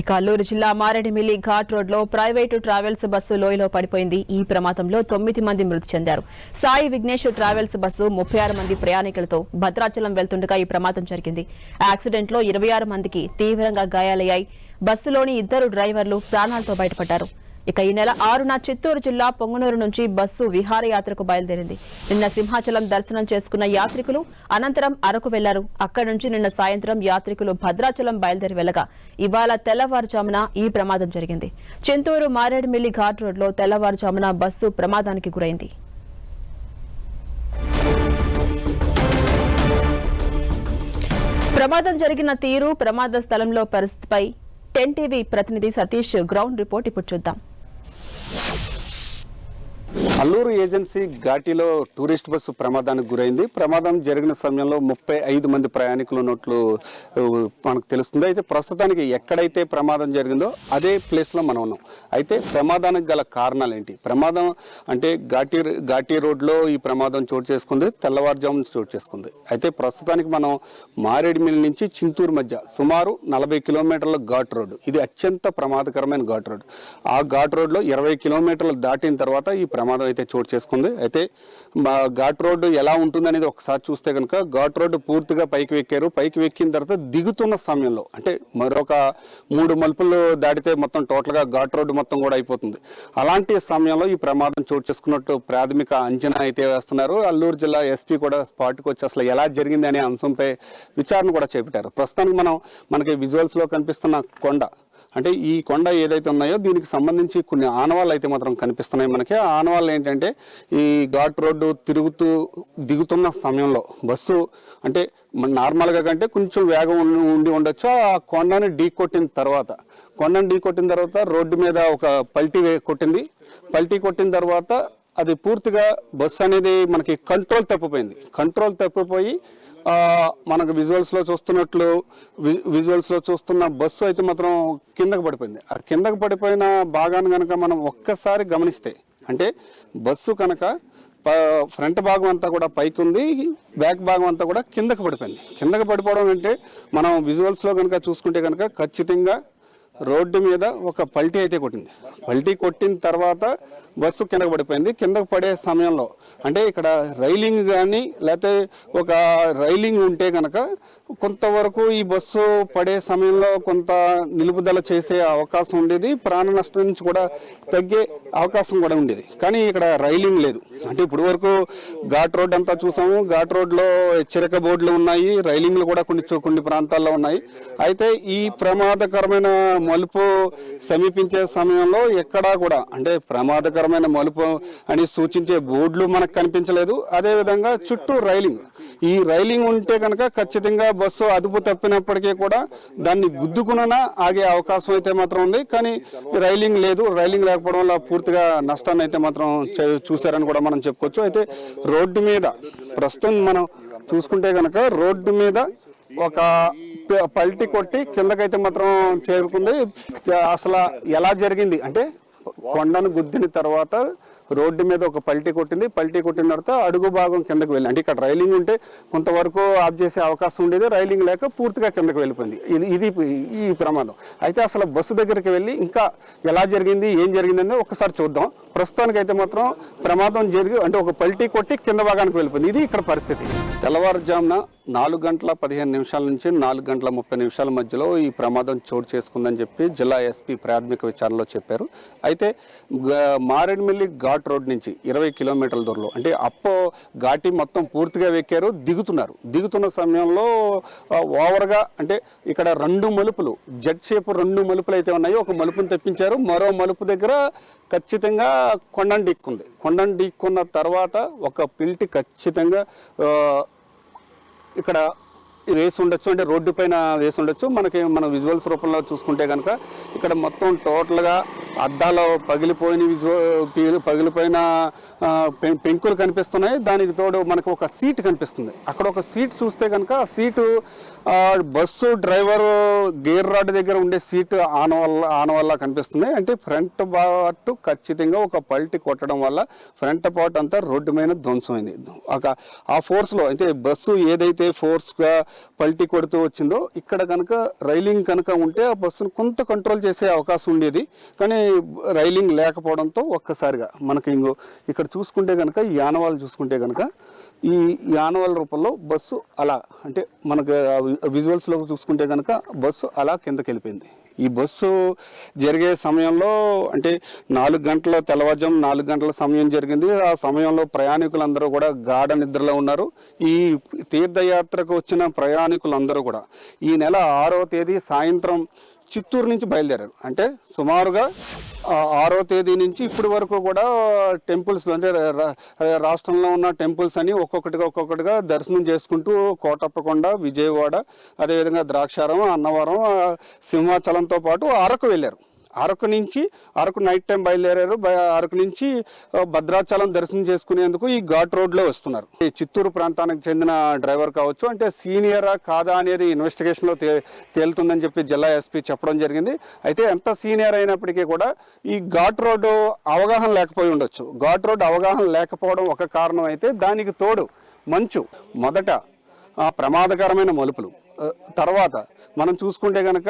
ఇక అల్లూరు జిల్లా మారేడుమిల్లి ఘాట్ రోడ్లో ప్రైవేటు ట్రావెల్స్ బస్సు లోయలో పడిపోయింది. ఈ ప్రమాదంలో తొమ్మిది మంది మృతి చెందారు. సాయి విఘ్నేష్ ట్రావెల్స్ బస్సు ముప్పై ఆరు మంది ప్రయాణికులతో భద్రాచలం వెళ్తుండగా ఈ ప్రమాదం జరిగింది. యాక్సిడెంట్లో ఇరవై ఆరు మందికి తీవ్రంగా గాయాలయ్యాయి. బస్సులోని ఇద్దరు డ్రైవర్లు ప్రాణాలతో బయటపడ్డారు. ఇక ఈ నెల ఆరున చిత్తూరు జిల్లా పొంగనూరు నుంచి బస్సు విహారయాత్రకు బయలుదేరింది. నిన్న సింహాచలం దర్శనం చేసుకున్న యాత్రికులు అనంతరం అరకు వెళ్ళారు. అక్కడి నుంచి నిన్న సాయంత్రం యాత్రికులు భద్రాచలం బయలుదేరి వెళ్ళగా ఇవాళ తెల్లవారుజామున ఈ ప్రమాదం జరిగింది. చింతూరు మారేడుమిల్లి ఘాట్ రోడ్లో తెల్లవారుజామున బస్సు ప్రమాదానికి గురైంది. ప్రమాదం జరిగిన తీరు ప్రమాద స్థలంలో పరిస్థితిపై టెన్ టీవీ ప్రతినిధి సతీష్ గ్రౌండ్ రిపోర్ట్ ఇప్పుడు చూద్దాం. అల్లూరు ఏజెన్సీ ఘాటీలో టూరిస్ట్ బస్సు ప్రమాదానికి గురైంది. ప్రమాదం జరిగిన సమయంలో ముప్పై ఐదు మంది ప్రయాణికులు ఉన్నట్లు మనకు తెలుస్తుంది. అయితే ప్రస్తుతానికి ఎక్కడైతే ప్రమాదం జరిగిందో అదే ప్లేస్లో మనం ఉన్నాం. అయితే ప్రమాదానికి గల కారణాలు ఏంటి? ప్రమాదం అంటే ఘాటీ ఘాటీ రోడ్లో ఈ ప్రమాదం చోటు చేసుకుంది తెల్లవారుజామున చోటు చేసుకుంది. అయితే ప్రస్తుతానికి మనం మారేడుమిల్లి నుంచి చింతూరు మధ్య సుమారు నలభై కిలోమీటర్ల ఘాట్ రోడ్డు. ఇది అత్యంత ప్రమాదకరమైన ఘాట్ రోడ్ ఆ ఘాట్ రోడ్లో ఇరవై కిలోమీటర్లు దాటిన తర్వాత ఈ ప్రమాదం అయితే చోటు చేసుకుంది. అయితే మా ఘాట్ రోడ్డు ఎలా ఉంటుంది అనేది ఒకసారి చూస్తే కనుక ఘాట్ రోడ్డు పూర్తిగా పైకి ఎక్కారు పైకి ఎక్కిన తర్వాత దిగుతున్న సమయంలో అంటే మరొక మూడు మలుపులు దాటితే మొత్తం టోటల్గా ఘాట్ రోడ్డు మొత్తం కూడా అయిపోతుంది. అలాంటి సమయంలో ఈ ప్రమాదం చోటు చేసుకున్నట్టు ప్రాథమిక అంచనా అయితే వేస్తున్నారు. అల్లూరు జిల్లా ఎస్పీ కూడా స్పాట్కి వచ్చి అసలు ఎలా జరిగింది అనే అంశంపై విచారణ కూడా చేపట్టారు. ప్రస్తుతానికి మనం మనకి విజువల్స్లో కనిపిస్తున్న కొండ అంటే ఈ కొండ ఏదైతే ఉన్నాయో దీనికి సంబంధించి కొన్ని ఆనవాళ్ళు అయితే మాత్రం కనిపిస్తున్నాయి మనకి. ఆ ఆనవాళ్ళు ఏంటంటే ఈ ఘాట్ రోడ్డు తిరుగుతూ దిగుతున్న సమయంలో బస్సు అంటే మన నార్మల్గా కంటే కొంచెం వేగం ఉండి- ఉండొచ్చు. ఆ కొండని ఢీ కొట్టిన తర్వాత కొండను ఢీ కొట్టిన తర్వాత రోడ్డు మీద ఒక పల్టీ కొట్టింది. పల్టీ కొట్టిన తర్వాత అది పూర్తిగా బస్సు అనేది మనకి కంట్రోల్ తప్పిపోయింది. కంట్రోల్ తప్పిపోయి మనకు విజువల్స్లో చూస్తున్నట్లు విజువల్స్లో చూస్తున్న బస్సు అయితే మాత్రం కిందకు పడిపోయింది. ఆ కిందకు పడిపోయిన భాగాన్ని కనుక మనం ఒక్కసారి గమనిస్తే అంటే బస్సు కనుక ప- ఫ్రంట్ భాగం అంతా కూడా పైకి ఉంది బ్యాక్ భాగం అంతా కూడా కిందకు పడిపోయింది. కిందకు పడిపోవడం అంటే మనం విజువల్స్లో కనుక చూసుకుంటే కనుక ఖచ్చితంగా రోడ్డు మీద ఒక పల్టీ అయితే కొట్టింది. పల్టీ కొట్టిన తర్వాత బస్సు కిందకు పడిపోయింది. కిందకు పడే సమయంలో అంటే ఇక్కడ రైలింగ్ కానీ లేకపోతే ఒక రైలింగ్ ఉంటే కనుక కొంతవరకు ఈ బస్సు పడే సమయంలో కొంత నిలుపుదల చేసే అవకాశం ఉండేది. ప్రాణ నష్టం నుంచి కూడా తగ్గే అవకాశం కూడా ఉండేది. కానీ ఇక్కడ రైలింగ్ లేదు. అంటే ఇప్పుడు వరకు ఘాట్ రోడ్ అంతా చూసాము. ఘాట్ రోడ్లో హెచ్చరిక బోర్డులు ఉన్నాయి. రైలింగ్లు కూడా కొన్ని కొన్ని ప్రాంతాల్లో ఉన్నాయి. అయితే ఈ ప్రమాదకరమైన మలుపు సమీపించే సమయంలో ఎక్కడా కూడా అంటే ప్రమాదకరమైన మలుపు అని సూచించే బోర్డులు మనకు కనిపించలేదు. అదే విధంగా చుట్టూ రైలింగ్. ఈ రైలింగ్ ఉంటే కనుక ఖచ్చితంగా బస్సు అదుపు తప్పినప్పటికీ కూడా దాన్ని గుద్దుకున్న ఆగే అవకాశం అయితే మాత్రం ఉంది. కానీ రైలింగ్ లేదు. రైలింగ్ లేకపోవడం వల్ల పూర్తిగా నష్టాన్ని అయితే మాత్రం చే- చూశారని కూడా మనం చెప్పుకోవచ్చు. అయితే రోడ్డు మీద ప్రస్తుతం మనం చూసుకుంటే కనుక రోడ్డు మీద ఒక పల్టీ కొట్టి కిందకైతే మాత్రం చేరుకుంది. అసలు ఎలా జరిగింది అంటే కొండను గుద్దిన తర్వాత రోడ్డు మీద ఒక పల్టీ కొట్టింది. పల్టీ కొట్టిన తర్వాత అడుగు భాగం కిందకు వెళ్ళి అంటే ఇక్కడ రైలింగ్ ఉంటే కొంతవరకు ఆఫ్ చేసే అవకాశం ఉండేది. రైలింగ్ లేక పూర్తిగా కిందకు వెళ్ళిపోయింది. ఇది ఇది ఈ ప్రమాదం. అయితే అసలు బస్సు దగ్గరికి వెళ్ళి ఇంకా ఎలా జరిగింది ఏం జరిగింది అనేది ఒకసారి చూద్దాం. ప్రస్తుతానికి అయితే మాత్రం ప్రమాదం జరిగి అంటే ఒక పల్టీ కొట్టి కింద భాగానికి వెళ్ళిపోయింది. ఇది ఇక్కడ పరిస్థితి. తెల్లవారుజామున నాలుగు గంటల పదిహేను నిమిషాల నుంచి నాలుగు గంటల ముప్పై నిమిషాల మధ్యలో ఈ ప్రమాదం చోటు చేసుకుందని చెప్పి జిల్లా ఎస్పీ ప్రాథమిక విచారణలో చెప్పారు. అయితే మారేడుమిల్లి ఘాట్ రోడ్ నుంచి ఇరవై కిలోమీటర్ల దూరంలో అంటే అప్పో ఘాటి మొత్తం పూర్తిగా వెక్కారు దిగుతున్నారు. దిగుతున్న సమయంలో ఓవర్గా అంటే ఇక్కడ రెండు మలుపులు జడ్ షేప్ రెండు మలుపులు అయితే ఉన్నాయి. ఒక మలుపుని తెప్పించారు. మరో మలుపు దగ్గర ఖచ్చితంగా కొండను ఢీక్కుంది. కొండను ఢీక్కున్న తర్వాత ఒక పిల్టి ఖచ్చితంగా ఇక్కడ వేసి ఉండొచ్చు. అంటే రోడ్డు పైన వేసి ఉండొచ్చు. మనకి మన విజువల్స్ రూపంలో చూసుకుంటే కనుక ఇక్కడ మొత్తం టోటల్గా అద్దాలు పగిలిపోయిన విజువల్ పగిలిపోయిన పెం- పెంకులు కనిపిస్తున్నాయి. దానికి తోడు మనకు ఒక సీట్ కనిపిస్తుంది. అక్కడ ఒక సీట్ చూస్తే కనుక ఆ seat bus driver gear rod దగ్గర ఉండే సీట్ ఆన వల్ల ఆన వల్ల కనిపిస్తుంది. అంటే ఫ్రంట్ పార్ట్ ఖచ్చితంగా ఒక పల్టి కొట్టడం వల్ల ఫ్రంట్ పార్ట్ అంతా రోడ్డు మీద ధ్వంసమైంది. ఒక ఆ ఫోర్స్లో అయితే బస్సు ఏదైతే ఫోర్స్గా పల్టీ కొడుతూ వచ్చిందో ఇక్కడ కనుక రైలింగ్ కనుక ఉంటే ఆ బస్సును కొంత కంట్రోల్ చేసే అవకాశం ఉండేది. కానీ రైలింగ్ లేకపోవడంతో ఒక్కసారిగా మనకి ఇంకో ఇక్కడ చూసుకుంటే కనుక ఈ యానవాళ్ళు చూసుకుంటే కనుక ఈ యానవాళ్ళ రూపంలో బస్సు అలా అంటే మనకు విజువల్స్లో చూసుకుంటే కనుక బస్సు అలా కిందకి వెళ్ళిపోయింది. ఈ బస్సు జరిగే సమయంలో అంటే నాలుగు గంటల తెల్లవారుజాము నాలుగు గంటల సమయం జరిగింది. ఆ సమయంలో ప్రయాణికులందరూ కూడా గాఢ నిద్రలో ఉన్నారు. ఈ తీర్థయాత్రకు వచ్చిన ప్రయాణికులందరూ కూడా ఈ నెల ఆరో తేదీ సాయంత్రం చిత్తూరు నుంచి బయలుదేరారు. అంటే సుమారుగా ఆరో తేదీ నుంచి ఇప్పటి వరకు కూడా టెంపుల్స్ అంటే రాష్ట్రంలో ఉన్న టెంపుల్స్ అని ఒక్కొక్కటిగా ఒక్కొక్కటిగా దర్శనం చేసుకుంటూ కోటప్పకొండ విజయవాడ అదేవిధంగా ద్రాక్షారం అన్నవరం సింహాచలంతో పాటు అరకు వెళ్ళారు. అరకు నుంచి అరకు నైట్ టైం బయలుదేరారు. అరకు నుంచి భద్రాచలం దర్శనం చేసుకునేందుకు ఈ ఘాట్ రోడ్లో వస్తున్నారు. ఈ చిత్తూరు ప్రాంతానికి చెందిన డ్రైవర్ కావచ్చు అంటే సీనియరా కాదా అనేది ఇన్వెస్టిగేషన్లో తే తేలుతుందని చెప్పి జిల్లా ఎస్పీ చెప్పడం జరిగింది. అయితే ఎంత సీనియర్ అయినప్పటికీ కూడా ఈ ఘాట్ రోడ్డు అవగాహన లేకపోయి ఉండొచ్చు. ఘాట్ రోడ్డు అవగాహన లేకపోవడం ఒక కారణం అయితే దానికి తోడు మంచు మొదట ప్రమాదకరమైన మలుపులు. తర్వాత మనం చూసుకుంటే కనుక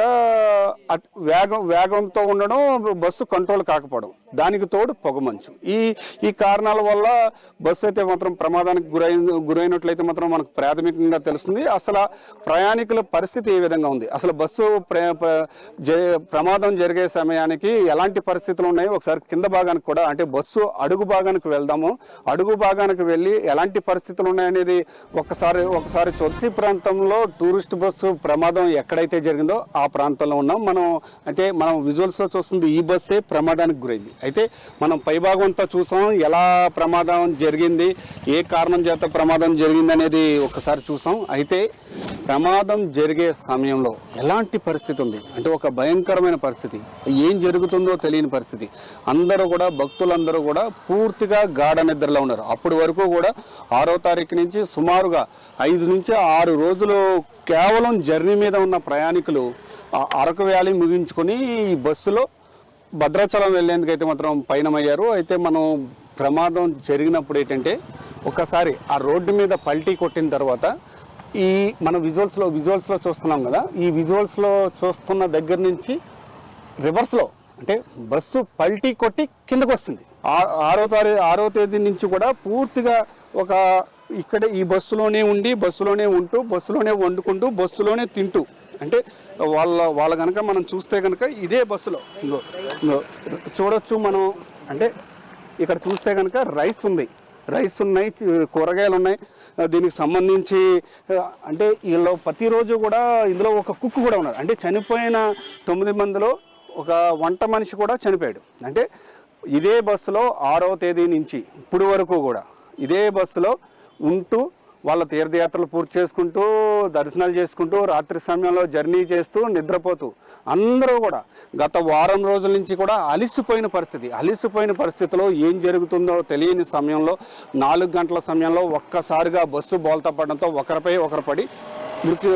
అట్- వేగం వేగంతో ఉండడం బస్సు కంట్రోల్ కాకపోవడం దానికి తోడు పొగమంచు ఈ ఈ కారణాల వల్ల బస్సు అయితే మాత్రం ప్రమాదానికి గురై గురైనట్లయితే మాత్రం మనకు ప్రాథమికంగా తెలుస్తుంది. అసలు ప్రయాణికుల పరిస్థితి ఏ విధంగా ఉంది? అసలు బస్సు ప్ర- జ- ప్రమాదం జరిగే సమయానికి ఎలాంటి పరిస్థితులు ఉన్నాయో? ఒకసారి కింద భాగానికి కూడా అంటే బస్సు అడుగు భాగానికి వెళ్దాము. అడుగు భాగానికి వెళ్ళి ఎలాంటి పరిస్థితులు ఉన్నాయనేది ఒకసారి ఒకసారి చొచ్చి ప్రాంతంలో టూరిస్ట్ బస్సు ప్రమాదం ఎక్కడైతే జరిగిందో ఆ ప్రాంతంలో ఉన్నాం. మనం అంటే మనం విజువల్స్లో చూస్తుంది ఈ బస్సే ప్రమాదానికి గురైంది. అయితే మనం పైభాగం అంతా చూసాం. ఎలా ప్రమాదం జరిగింది? ఏ కారణం చేత ప్రమాదం జరిగింది అనేది ఒకసారి చూసాం. అయితే ప్రమాదం జరిగే సమయంలో ఎలాంటి పరిస్థితి ఉంది? అంటే ఒక భయంకరమైన పరిస్థితి. ఏం జరుగుతుందో తెలియని పరిస్థితి. అందరూ కూడా భక్తులందరూ కూడా పూర్తిగా గాఢ నిద్రలో ఉన్నారు. అప్పటి వరకు కూడా ఆరో తారీఖు నుంచి సుమారుగా ఐదు నుంచి ఆరు రోజులు కేవలం జర్నీ మీద ఉన్న ప్రయాణికులు అరకు వ్యాలీ ముగించుకొని ఈ బస్సులో భద్రాచలం వెళ్ళేందుకైతే మాత్రం పయనమయ్యారు. అయితే మనం ప్రమాదం జరిగినప్పుడు ఏంటంటే ఒకసారి ఆ రోడ్డు మీద పల్టీ కొట్టిన తర్వాత ఈ మన విజువల్స్లో విజువల్స్లో చూస్తున్నాం కదా ఈ విజువల్స్లో చూస్తున్న దగ్గర నుంచి రివర్స్లో అంటే బస్సు పల్టీ కొట్టి కిందకు వస్తుంది ఆ- ఆరో తారీ ఆరో తేదీ నుంచి కూడా పూర్తిగా ఒక ఇక్కడ ఈ బస్సులోనే ఉండి బస్సులోనే ఉంటూ బస్సులోనే వండుకుంటూ బస్సులోనే తింటూ. అంటే వాళ్ళ వాళ్ళ కనుక మనం చూస్తే కనుక ఇదే బస్సులో. చూడొచ్చు మనం. అంటే ఇక్కడ చూస్తే కనుక రైస్ ఉంది. రైస్ ఉన్నాయి కూరగాయలు ఉన్నాయి. దీనికి సంబంధించి అంటే వీళ్ళు ప్రతిరోజు కూడా ఇందులో ఒక కుక్ కూడా ఉన్నారు. అంటే చనిపోయిన తొమ్మిది మందిలో ఒక వంట మనిషి కూడా చనిపోయాడు. అంటే ఇదే బస్సులో ఆరో తేదీ నుంచి ఇప్పుడు వరకు కూడా ఇదే బస్సులో ఉంటూ వాళ్ళ తీర్థయాత్రలు పూర్తి చేసుకుంటూ దర్శనాలు చేసుకుంటూ రాత్రి సమయంలో జర్నీ చేస్తూ నిద్రపోతూ అందరూ కూడా గత వారం రోజుల నుంచి కూడా అలిసిపోయిన పరిస్థితి. అలిసిపోయిన పరిస్థితిలో ఏం జరుగుతుందో తెలియని సమయంలో నాలుగు గంటల సమయంలో ఒక్కసారిగా బస్సు బోల్తా పడడంతో ఒకరిపై ఒకరు పడి మృతి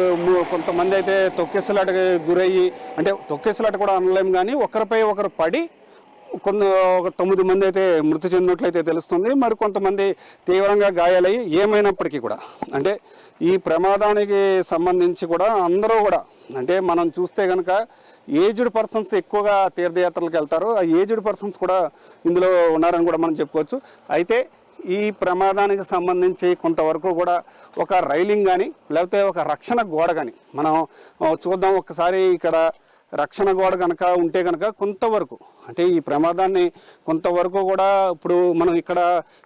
కొంతమంది అయితే తొక్కేసలాటకి గురయ్యి అంటే తొక్కేసలాట కూడా అనలేము కానీ ఒకరిపై ఒకరు పడి కొన్ని ఒక తొమ్మిది మంది అయితే మృతి చెందినట్లయితే తెలుస్తుంది. మరి కొంతమంది తీవ్రంగా గాయాలయ్యి ఏమైనప్పటికీ కూడా అంటే ఈ ప్రమాదానికి సంబంధించి కూడా అందరూ కూడా అంటే మనం చూస్తే కనుక ఏజ్డ్ పర్సన్స్ ఎక్కువగా తీర్థయాత్రలకు వెళ్తారు. ఆ ఏజ్డ్ పర్సన్స్ కూడా ఇందులో ఉన్నారని కూడా మనం చెప్పుకోవచ్చు. అయితే ఈ ప్రమాదానికి సంబంధించి కొంతవరకు కూడా ఒక రైలింగ్ కానీ లేకపోతే ఒక రక్షణ గోడ కానీ మనం చూద్దాం. ఒకసారి ఇక్కడ రక్షణ గోడ కనుక ఉంటే కనుక కొంతవరకు అంటే ఈ ప్రమాదాన్ని కొంతవరకు కూడా ఇప్పుడు మనం ఇక్కడ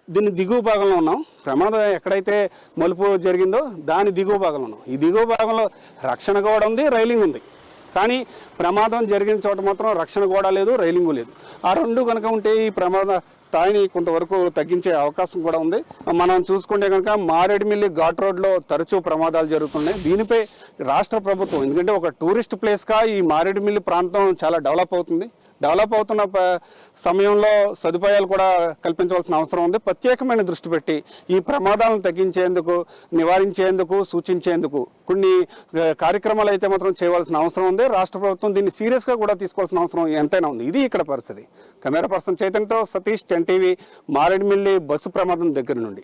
దీన్ని దిగువ భాగంలో ఉన్నాం. ప్రమాదం ఎక్కడైతే మలుపు జరిగిందో దాని దిగువ భాగంలో ఉన్నాం. ఈ దిగువ భాగంలో రక్షణ గోడ ఉంది రైలింగ్ ఉంది. కానీ ప్రమాదం జరిగిన చోట మాత్రం రక్షణ కూడా లేదు రైలింగు లేదు. ఆ రెండు కనుక ఉంటే ఈ ప్రమాద స్థాయిని కొంతవరకు తగ్గించే అవకాశం కూడా ఉంది. మనం చూసుకుంటే కనుక మారేడుమిల్లి ఘాట్ రోడ్లో తరచూ ప్రమాదాలు జరుగుతున్నాయి. దీనిపై రాష్ట్ర ప్రభుత్వం ఎందుకంటే ఒక టూరిస్ట్ ప్లేస్గా ఈ మారేడుమిల్లి ప్రాంతం చాలా డెవలప్ అవుతుంది. డెవలప్ అవుతున్న సమయంలో సదుపాయాలు కూడా కల్పించవలసిన అవసరం ఉంది. ప్రత్యేకమైన దృష్టి పెట్టి ఈ ప్రమాదాలను తగ్గించేందుకు నివారించేందుకు సూచించేందుకు కొన్ని కార్యక్రమాలు అయితే మాత్రం చేయవలసిన అవసరం ఉంది. రాష్ట్ర ప్రభుత్వం దీన్ని సీరియస్గా కూడా తీసుకోవాల్సిన అవసరం ఎంతైనా ఉంది. ఇది ఇక్కడ పరిస్థితి. Camera person చైతన్యతో Satish ten TV Maredumilli bus ప్రమాదం దగ్గర నుండి.